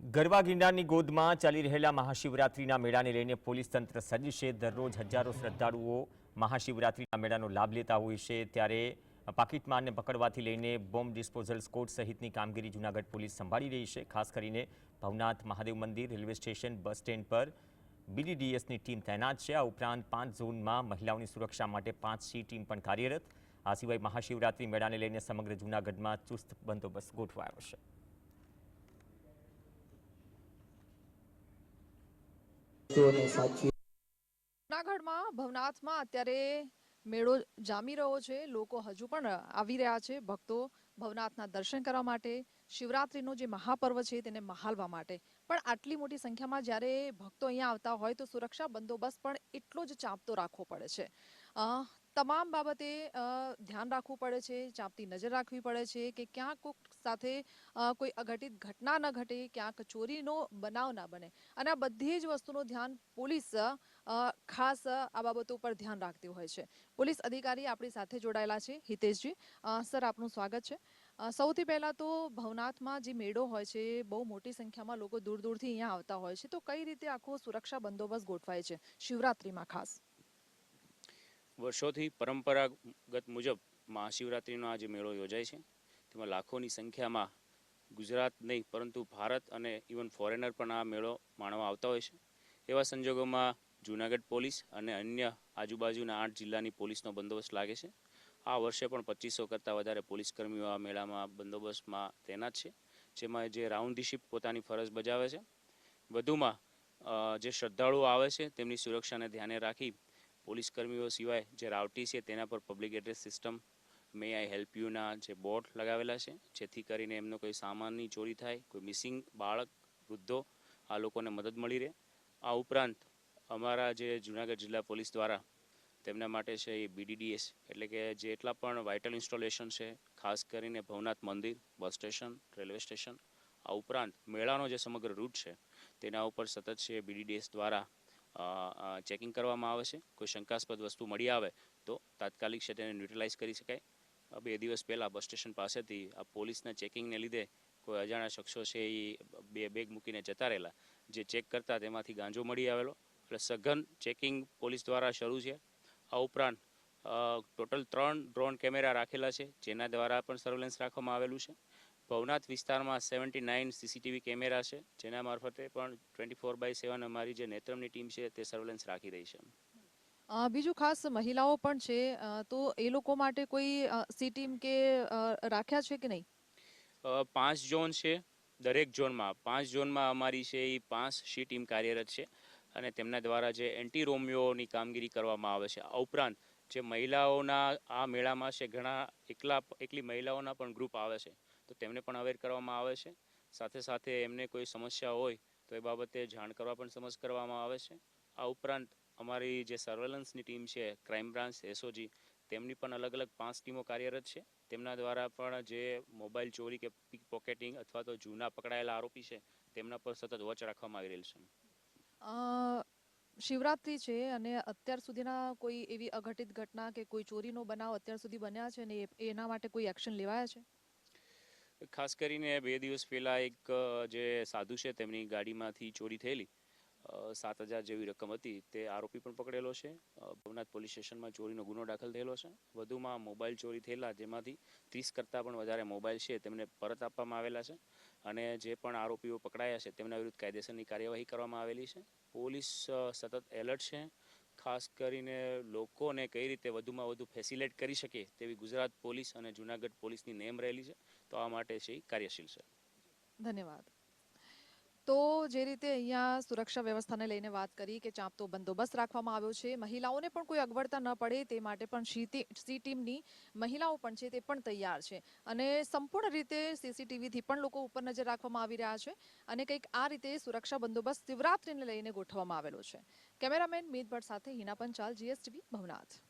ગરબા ગિરનારની ગોદમાં ચાલી રહેલા મહાશિવરાત્રિના મેળાને લઈને પોલીસ તંત્ર સજ્જ છે. દરરોજ હજારો શ્રદ્ધાળુઓ મહાશિવરાત્રિના મેળાનો લાભ લેતા હોય છે. ત્યારે પાકીટમારને પકડવાથી લઈને બોમ્બ ડિસ્પોઝલ સ્કોડ સહિતની કામગીરી જૂનાગઢ પોલીસ સંભાળી રહી છે. ખાસ કરીને ભવનાથ મહાદેવ મંદિર રેલવે સ્ટેશન બસ સ્ટેન્ડ પર બીડીડીએસની ટીમ તૈનાત છે. આ ઉપરાંત પાંચ ઝોનમાં મહિલાઓની સુરક્ષા માટે પાંચસી ટીમ પણ કાર્યરત. આ સિવાય મહાશિવરાત્રિ મેળાને લઈને સમગ્ર જૂનાગઢમાં ચુસ્ત બંદોબસ્ત ગોઠવાયો છે. જૂનાગઢમાં ભવનાથમાં અત્યારે મેળો જામી રહ્યો છે. લોકો હજુ પણ આવી રહ્યા છે ભક્તો ભવનાથના દર્શન કરવા માટે. શિવરાત્રિનો જે મહાપર્વ છે તેને મહાલવા માટે. પણ આટલી મોટી સંખ્યામાં જ્યારે ભક્તો અહીંયા આવતા હોય તો સુરક્ષા બંદોબસ્ત પણ એટલો જ ચાંપતો રાખવો પડે છે. તમામ બાબતે ધ્યાન રાખવું પડે છે, ચાંપતી નજર રાખવી પડે છે કે ક્યાંક કોઈક સાથે કોઈ અઘટિત ઘટના ન ઘટે, ક્યાંક ચોરીનો બનાવ ના બને. અને આ બધી જ વસ્તુનું ધ્યાન પોલીસ ખાસ આ બાબતો પર ધ્યાન રાખતી હોય છે. પોલીસ અધિકારી આપણી સાથે જોડાયેલા છે, હિતેશજી. સર, આપનું સ્વાગત છે. સૌથી પહેલાં તો ભવનાથમાં જે મેળો હોય છે, બહુ મોટી સંખ્યામાં લોકો દૂર દૂરથી અહીંયા આવતા હોય છે. તો કઈ રીતે આખો સુરક્ષા બંદોબસ્ત ગોઠવાય છે? શિવરાત્રિમાં ખાસ. વર્ષોથી પરંપરાગત મુજબ મહાશિવરાત્રિનો આ જે મેળો યોજાય છે, તેમાં લાખોની સંખ્યામાં ગુજરાત નહીં, પરંતુ ભારત અને ઇવન ફોરેનર પણ આ મેળો માણવા આવતા હોય છે. એવા સંજોગોમાં જૂનાગઢ પોલીસ અને અન્ય આજુબાજુના આઠ જિલ્લાની પોલીસનો બંદોબસ્ત લાગે છે. આ વર્ષે પણ પચીસો કરતાં વધારે પોલીસ કર્મીઓ આ મેળામાં બંદોબસ્તમાં તૈનાત છે, જેમાં જે રાઉન્ડ ધી પોતાની ફરજ બજાવે છે. વધુમાં જે શ્રદ્ધાળુઓ આવે છે, તેમની સુરક્ષાને ધ્યાને રાખી પોલીસ કર્મીઓ સિવાય જે રાવટી છે તેના પર public address system may I help યુના જે બોર્ડ લગાવેલા છે, જેથી કરીને એમનો કોઈ સામાનની ચોરી થાય, કોઈ મિસિંગ બાળક, વૃદ્ધો, આ લોકોને મદદ મળી રહે. આ ઉપરાંત અમારા જે જુનાગઢ જિલ્લા પોલીસ દ્વારા તેમના માટે છે એ બીડીડીએસ એટલે કે જેટલા પણ વાઇટલ ઇન્સ્ટોલેશન છે, ખાસ કરીને ભવનાથ મંદિર, બસ સ્ટેશન, રેલવે સ્ટેશન, આ ઉપરાંત મેળાનો જે સમગ્ર રૂટ છે, તેના ઉપર સતત છે બીડીડીએસ દ્વારા ચેકિંગ કરવામાં આવે છે. કોઈ શંકાસ્પદ વસ્તુ મળી આવે તો તાત્કાલિક છે તેને ન્યુટ્રલાઇઝ કરી શકાય. બે દિવસ પહેલાં બસ સ્ટેશન પાસેથી આ પોલીસના ચેકિંગને લીધે કોઈ અજાણ્યા શખ્સો છે એ બે બેગ મૂકીને જતા રહેલા. જે ચેક કરતા તેમાંથી ગાંજો મળી આવેલો. એટલે સઘન ચેકિંગ પોલીસ દ્વારા શરૂ છે. આ ઉપરાંત ટોટલ ત્રણ ડ્રોન કેમેરા રાખેલા છે, જેના દ્વારા પણ સર્વેલન્સ રાખવામાં આવેલું છે. ભવનાથ વિસ્તારમાં સેવન્ટી નાઇન સીસીટીવી કેમેરા છે જેના મારફતે પણ ટ્વેન્ટી ફોર બાય સેવન અમારી જે નેત્રમની ટીમ છે તે સર્વેલન્સ રાખી રહી છે. બીજું ખાસ મહિલાઓ પણ છે તો એ લોકો માટે કોઈ સી ટીમ કે રાખ્યા છે કે નહીં? પાંચ ઝોન છે દરેક ઝોનમાં. પાંચ ઝોનમાં અમારી છે એ પાંચ સી ટીમ કાર્યરત છે અને તેમના દ્વારા જે એન્ટી રોમિયોની કામગીરી કરવામાં આવે છે. આ ઉપરાંત જે મહિલાઓના આ મેળામાં છે ઘણા એકલા એકલી મહિલાઓના પણ ગ્રુપ આવે છે. તો તેમને પણ અવેર કરવામાં આવે છે. સાથે સાથે એમને કોઈ સમસ્યા હોય તો એ બાબતે જાણ કરવા પણ સમજ કરવામાં આવે છે. આ ઉપરાંત અમારી જે સર્વેલન્સની ટીમ છે ક્રાઇમ બ્રાન્ચ એસઓજી તેમની પણ અલગ અલગ પાંચ ટીમો કાર્યરત છે. તેમના દ્વારા પણ જે મોબાઈલ ચોરી કે પિક પોકેટિંગ અથવા તો જૂના પકડાયેલા આરોપી છે, તેમના પર સતત વોચ રાખવામાં આવી રહેલ છે. શિવરાત્રિ છે અને અત્યાર સુધીના કોઈ એવી અઘટિત ઘટના કે કોઈ ચોરીનો બનાવ અત્યાર સુધી બન્યા છે ને એ- એના માટે કોઈ એક્શન લેવાયા છે? ખાસ કરીને બે દિવસ પહેલાં એક જે સાધુ છે તેમની ગાડીમાંથી ચોરી થયેલી સાત હજાર જેવી રકમ હતી. તે આરોપી પણ પકડેલો છે. ભવનાથ પોલીસ સ્ટેશનમાં ચોરીનો ગુનો દાખલ થયેલો છે. વધુમાં મોબાઈલ ચોરી થયેલા, જેમાંથી ત્રીસ કરતાં પણ વધારે મોબાઈલ છે, તેમને પરત આપવામાં આવેલા છે. અને જે પણ આરોપીઓ પકડાયા છે, તેમના વિરુદ્ધ કાયદેસરની કાર્યવાહી કરવામાં આવેલી છે. પોલીસ સતત એલર્ટ છે. ખાસ કરીને લોકોને કઈ રીતે વધુમાં વધુ ફેસિલેટ કરી શકે તેવી ગુજરાત પોલીસ અને જુનાગઢ પોલીસની નેમ રહેલી છે. તો આ માટે છે કાર્યશીલ છે ધન્યવાદ. તો જે રીતે અહીંયા સુરક્ષા વ્યવસ્થાને લઈને વાત કરી કે ચાંપતો બંદોબસ્ત રાખવામાં આવ્યો છે, મહિલાઓને પણ કોઈ અગવડતા ન પડે તે માટે પણ સી ટીમની મહિલાઓ પણ છે તે પણ તૈયાર છે. અને સંપૂર્ણ રીતે સીસીટીવીથી પણ લોકો ઉપર નજર રાખવામાં આવી રહ્યા છે અને કંઈક આ રીતે સુરક્ષા બંદોબસ્ત શિવરાત્રીને લઈને ગોઠવવામાં આવેલો છે. કેમેરામેન મીત ભટ્ટ સાથે હિના પંચાલ, જીએસટીવી, ભવનાથ.